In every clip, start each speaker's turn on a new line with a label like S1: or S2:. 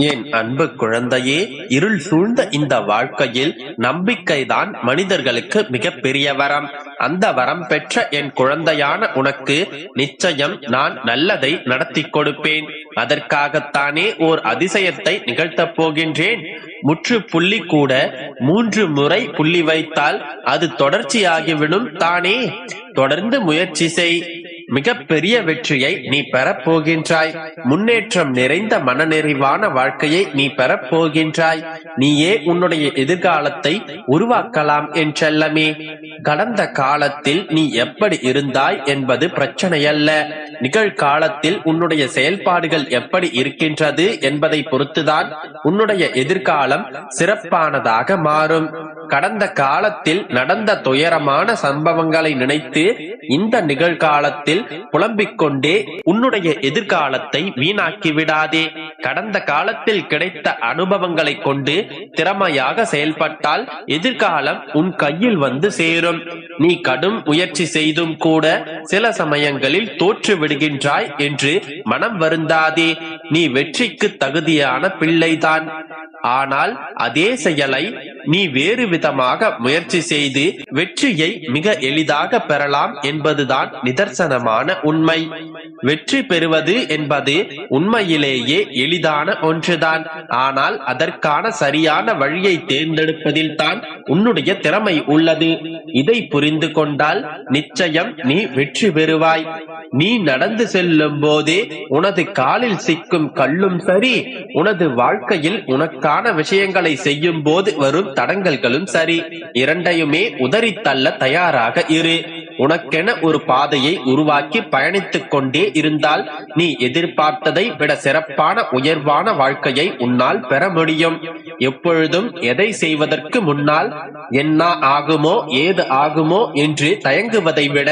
S1: என் அன்பு குழந்தையே இருள் சூழ்ந்த இந்த வாழ்க்கையில் நம்பிக்கைதான் மனிதர்களுக்கு மிக பெரிய வரம். அந்த வரம் பெற்ற என் குழந்தையான உனக்கு நிச்சயம் நான் நல்லதை நடத்தி கொடுப்பேன். அதற்காகத்தானே ஓர் அதிசயத்தை நிகழ்த்தப் போகின்றேன். முற்று புள்ளி கூட மூன்று முறை புள்ளி வைத்தால் அது தொடர்ச்சியாகிவிடும் தானே? தொடர்ந்து முயற்சி செய். மிக பெரிய வெற்றியை நீ பெறப்போகின்றாய். முன்னேற்றம் நிறைந்த மனநிறைவான வாழ்க்கையை நீ பெறப்போகின்றாய். நீயே உன்னுடைய எதிர்காலத்தை உருவாக்கலாம் என்றெல்லமே கடந்த காலத்தில் நீ எப்படி இருந்தாய் என்பது பிரச்சனையல்ல. நிகழ்காலத்தில் உன்னுடைய செயல்பாடுகள் எப்படி இருக்கின்றது என்பதை பொறுத்துதான் உன்னுடைய எதிர்காலம் சிறப்பானதாக மாறும். கடந்த காலத்தில் நடந்த துயரமான சம்பவங்களை நினைத்து இந்த நிகழ்காலத்தில் புலம்பிக் கொண்டே உன்னுடைய எதிர்காலத்தை வீணாக்கி விடாதே. கடந்த காலத்தில் கிடைத்த அனுபவங்களை கொண்டு திறமையாக செயல்பட்டால் எதிர்காலம் உன் கையில் வந்து சேரும். நீ கடும் முயற்சி செய்தும் கூட சில சமயங்களில் தோற்று விடுகின்றாய் என்று மனம் வருந்தாதே. நீ வெற்றிக்கு தகுதியான பிள்ளைதான். ஆனால் அதே செயலை நீ வேறு விதமாக முயற்சி செய்து வெற்றியை மிக எளிதாக பெறலாம் என்பதுதான் நிதர்சனமான உண்மை. வெற்றி பெறுவது என்பது உண்மையிலேயே எளிதான ஒன்றுதான். ஆனால் அதற்கான சரியான வழியை தேர்ந்தெடுப்பதில் தான் உன்னுடைய திறமை உள்ளது. இதை புரிந்து கொண்டால் நிச்சயம் நீ வெற்றி பெறுவாய். நீ நடந்து செல்லும் போதே உனது காலில் சிக்கும் கல்லும் சரி உனது வாழ்க்கையில் உனக்கான விஷயங்களை செய்யும் போது வரும் தடங்கல்களும் சரி. இரண்டையுமே உதறித்தள்ள தள்ள தயாராக இரு. உனக்கென ஒரு பாதையை உருவாக்கி பயணித்துக் கொண்டே இருந்தால் நீ எதிர்பார்த்ததை விட சிறப்பான உயர்வான வாழ்க்கையை உன்னால் பெற முடியும். எப்பொழுதும் எதை செய்வதற்கு முன்னால் என்ன ஆகுமோ ஏது ஆகுமோ என்று தயங்குவதை விட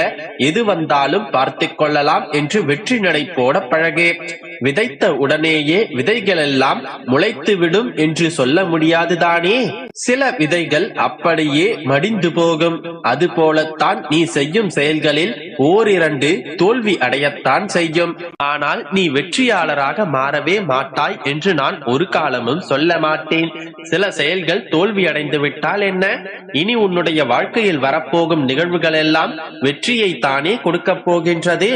S1: எது வந்தாலும் பார்த்து கொள்ளலாம் என்று வெற்றி நடை போட பழகு. விதைத்த உடனேயே விதைகள் எல்லாம் முளைத்துவிடும் என்று சொல்ல முடியாதுதானே சில விதைகள் அப்படியே மடிந்து போகும். அது போலத்தான் நீ செய்யும் செயல்களில் ஓரிரண்டு தோல்வி அடையத்தான் செய்யும். ஆனால் நீ வெற்றியாளராக மாறவே மாட்டாய் என்று நான் ஒரு காலமும் சொல்ல மாட்டேன். சில செயல்கள் தோல்வி அடைந்து விட்டால் என்ன? இனி உன்னுடைய வாழ்க்கையில் வரப்போகும் நிகழ்வுகள் எல்லாம் வெற்றியை தானே கொடுக்கப் போகின்றது.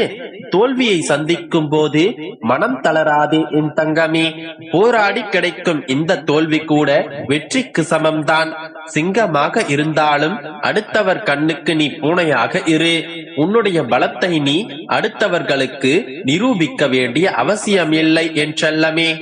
S1: தோல்வியை சந்திக்கும் போது மனம் தளராதே என் தங்கமே. போராடி கிடைக்கும் இந்த தோல்வி கூட வெற்றிக்கு சமம்தான். சிங்கமாக இருந்தாலும் அடுத்தவர் கண்ணுக்கு நீ பூனையாக இரு. உன்னுடைய பலத்தை நீ அடுத்தவர்களுக்கு நிரூபிக்க வேண்டிய அவசியம் இல்லை என்றல்லமே.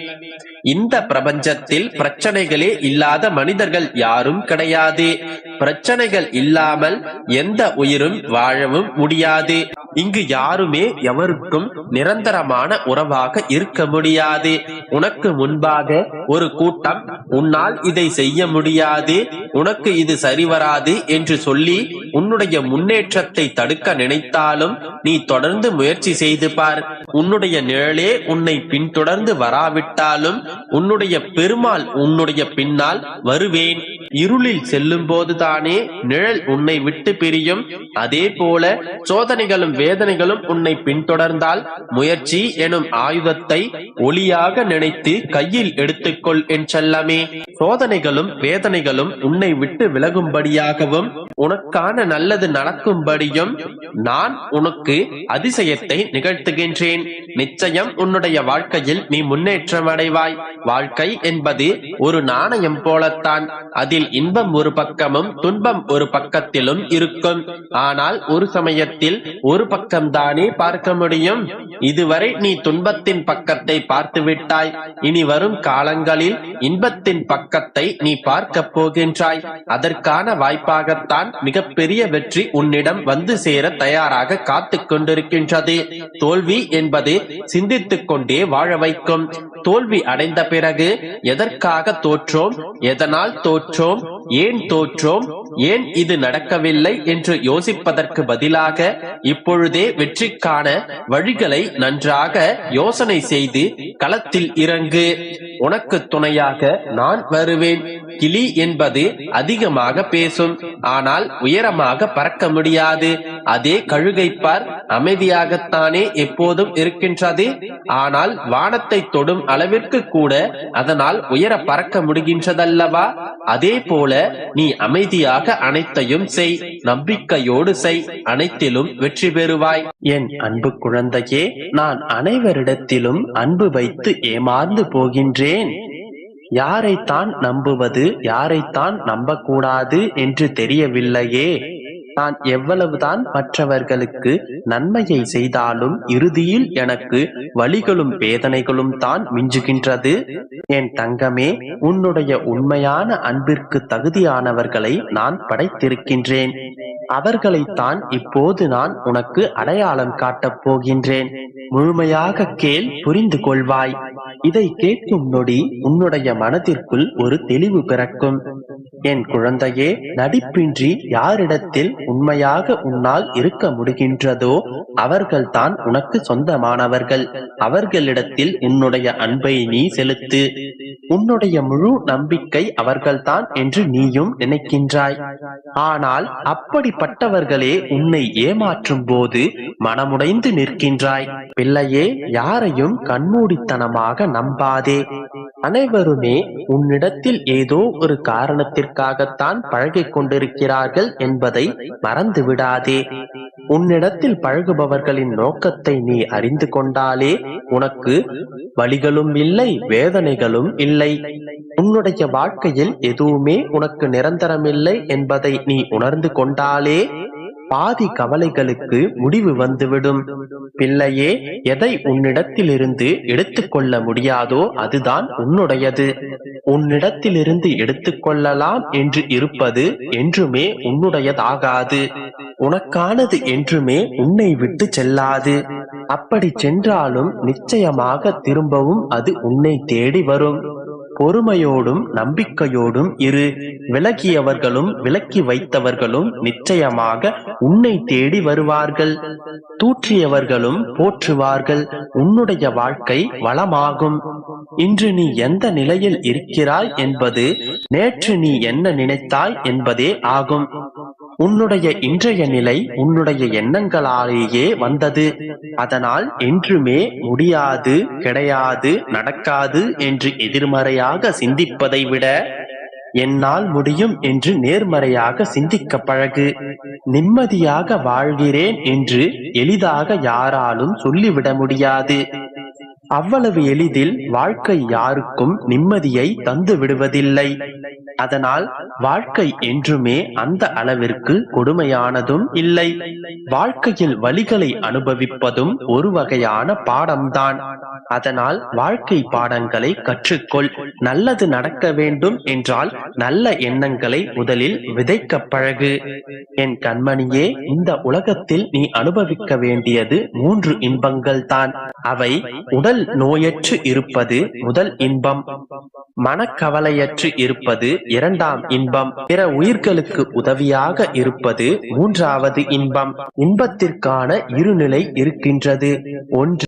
S1: இந்த பிரபஞ்சத்தில் பிரச்சனைகளே இல்லாத மனிதர்கள் யாரும் கிடையாது. பிரச்சனைகள் இல்லாமல் எந்த உயிரும் வாழவும் முடியாது. இங்கு யாருமே எவருக்கும் நிரந்தரமான உறவாக இருக்க முடியாது. உனக்கு முன்பாக ஒரு கூட்டம் உன்னால் இதை செய்ய முடியாது. உனக்கு இது சரிவராது என்று சொல்லி உன்னுடைய முன்னேற்றத்தை தடுக்க நினைத்தாலும் நீ தொடர்ந்து முயற்சி செய்து பார். உன்னுடைய நிழலே உன்னை பின்தொடர்ந்து வராவிட்டாலும் உன்னுடைய பெருமாள் உன்னுடைய பின்னால் வருவேன். இருளில் செல்லும் போதுதான் நிழல் உன்னை விட்டு பிரியும். அதே போல சோதனைகளும் வேதனைகளும் உன்னை பின்தொடர்ந்தால் முயற்சி எனும் ஆயுதத்தை ஒளியாக நினைத்து கையில் எடுத்துக்கொள் என் செல்லமே. சோதனைகளும் வேதனைகளும் உன்னை விட்டு விலகும்படியாகவும் உனக்கான நல்லது நடக்கும்படியும் நான் உனக்கு அதிசயத்தை நிகழ்த்துகின்றேன். நிச்சயம் உன்னுடைய வாழ்க்கையில் நீ முன்னேற்றம் அடைவாய். வாழ்க்கை என்பது ஒரு நாணயம் போலத்தான். அதில் இன்பம் ஒரு பக்கமும் துன்பம் ஒரு பக்கத்திலும் இருக்கும். ஆனால் ஒரு சமயத்தில் ஒரு பக்கம்தானே பார்க்க முடியும். இதுவரை நீ துன்பத்தின் பக்கத்தை பார்த்து விட்டாய் இனி வரும் காலங்களில் இன்பத்தின் பக்கத்தை நீ பார்க்க போகின்றாய். அதற்கான வாய்ப்பாகத்தான் மிகப்பெரிய வெற்றி உன்னிடம் வந்து சேர தயாராக காத்து கொண்டிருக்கின்றது. தோல்வி என்பது சிந்தித்துக் கொண்டே வாழ வைக்கும். தோல்வி அடைந்த பிறகு எதற்காக தோற்றோம்? எதனால் தோற்றோம்? ஏன் தோற்றோம்? ஏன் இது நடக்கவில்லை என்று யோசிப்பதற்கு பதிலாக இப்பொழுதே வெற்றிக்கான வழிகளை நன்றாக யோசனை செய்து களத்தில் இறங்கு. உனக்கு துணையாக நான் வருவேன். கிளி என்பது அதிகமாக பேசும். ஆனால் உயரமாக பறக்க முடியாது. அதே கழுகைப்பார் அமைதியாகத்தானே எப்போதும் இருக்கின்றது. ஆனால் வானத்தை தொடும் அளவிற்கு கூட அதனால் உயர பறக்க முடிகின்றதல்லவா? அதே போல நீ அமைதியாக அனைத்தையும் செய் நம்பிக்கையோடு செய் அனைத்திலும் வெற்றி பெறுவாய். என் அன்பு குழந்தையே நான் அனைவரிடத்திலும் அன்பு வைத்து ஏமாந்து போகின்றேன். யாரைத்தான் நம்புவது யாரைத்தான் நம்பக்கூடாது என்று தெரியவில்லையே. நான் எவ்வளவுதான் மற்றவர்களுக்கு நன்மையை செய்தாலும் இறுதியில் எனக்கு வழிகளும் வேதனைகளும் தான் மிஞ்சுகின்றது. என் தங்கமே உன்னுடைய உண்மையான அன்பிற்கு தகுதியானவர்களை நான் படைத்திருக்கின்றேன். அவர்களைத்தான் இப்போது நான் உனக்கு அடையாளம் காட்டப் போகின்றேன். முழுமையாக கேள் புரிந்து கொள்வாய். இதை கேட்கும் நொடி உன்னுடைய மனதிற்குள் ஒரு தெளிவு பிறக்கும். என் குழந்தையே நடிப்பின்றி யாரிடத்தில் உண்மையாக உன்னால் இருக்க முடிகின்றதோ அவர்கள்தான் உனக்கு சொந்தமானவர்கள். அவர்களிடத்தில் உன்னுடைய அன்பை நீ செலுத்து. உன்னுடைய முழு நம்பிக்கை அவர்கள்தான் என்று நீயும் நினைக்கின்றாய். ஆனால் அப்படிப்பட்டவர்களே உன்னை ஏமாற்றும் போது மனமுடைந்து நிற்கின்றாய். பிள்ளையே யாரையும் கண்மூடித்தனமாக நம்பாதே. அனைவருமே உன்னிடத்தில் ஏதோ ஒரு காரணத்திற்காகத்தான் பழகிக் கொண்டிருக்கிறார்கள் என்பதை மறந்து விடாதே உன்னிடத்தில் பழகுபவர்களின் நோக்கத்தை நீ அறிந்து கொண்டாலே உனக்கு வழிகளும் இல்லை வேதனைகளும் இல்லை. உன்னுடைய வாழ்க்கையில் எதுவுமே உனக்கு நிரந்தரமில்லை என்பதை நீ உணர்ந்து கொண்டாலே பாதி கவலைகளுக்கு முடிவு வந்துவிடும். பிள்ளையே எதை உன்னிடத்திலிருந்து எடுத்துக்கொள்ள முடியாதோ அதுதான் உன்னுடையது. உன்னிடத்திலிருந்து எடுத்துக்கொள்ளலாம் என்று இருப்பது என்றுமே உன்னுடையதாகாது. உனக்கானது என்றுமே உன்னை விட்டு செல்லாது. அப்படி சென்றாலும் நிச்சயமாக திரும்பவும் அது உன்னை தேடி வரும். பொறுமையோடும் நம்பிக்கையோடும் இரு. விலகியவர்களும் விலக்கி வைத்தவர்களும் நிச்சயமாக உன்னை தேடி வருவார்கள். தூற்றியவர்களும் போற்றுவார்கள். உன்னுடைய வாழ்க்கை வளமாகும். இன்று நீ எந்த நிலையில் இருக்கிறாய் என்பது நேற்று நீ என்ன நினைத்தாய் என்பதே ஆகும். உன்னுடைய இன்றைய நிலை உன்னுடைய எண்ணங்களாலேயே வந்தது. அதனால் என்றுமே முடியாது கிடையாது நடக்காது என்று எதிர்மறையாக சிந்திப்பதை விட என்னால் முடியும் என்று நேர்மறையாக சிந்திக்க பழகு. நிம்மதியாக வாழ்கிறேன் என்று எளிதாக யாராலும் சொல்லிவிட முடியாது. அவ்வளவு எளிதில் வாழ்க்கை யாருக்கும் நிம்மதியை தந்து விடுவதில்லை அதனால் வாழ்க்கை என்றுமே அந்த அளவிற்கு கொடுமையானதும் இல்லை. வாழ்க்கையில் வழிகளை அனுபவிப்பதும் ஒரு வகையான பாடம்தான். அதனால் வாழ்க்கை பாடங்களை கற்றுக்கொள். நல்லது நடக்க வேண்டும் என்றால் நல்ல எண்ணங்களை முதலில் விதைக்க பழகு. என் கண்மணியே இந்த உலகத்தில் நீ அனுபவிக்க வேண்டியது மூன்று இன்பங்கள் தான் அவை உடல் நோயற்று இருப்பது முதல் இன்பம் மனக்கவலையற்று இருப்பது இரண்டாம் இன்பம். பிற உயிர்களுக்கு உதவியாக இருப்பது மூன்றாவது இன்பம். இன்பத்திற்கான இருநிலை இருக்கின்றது. ஒன்று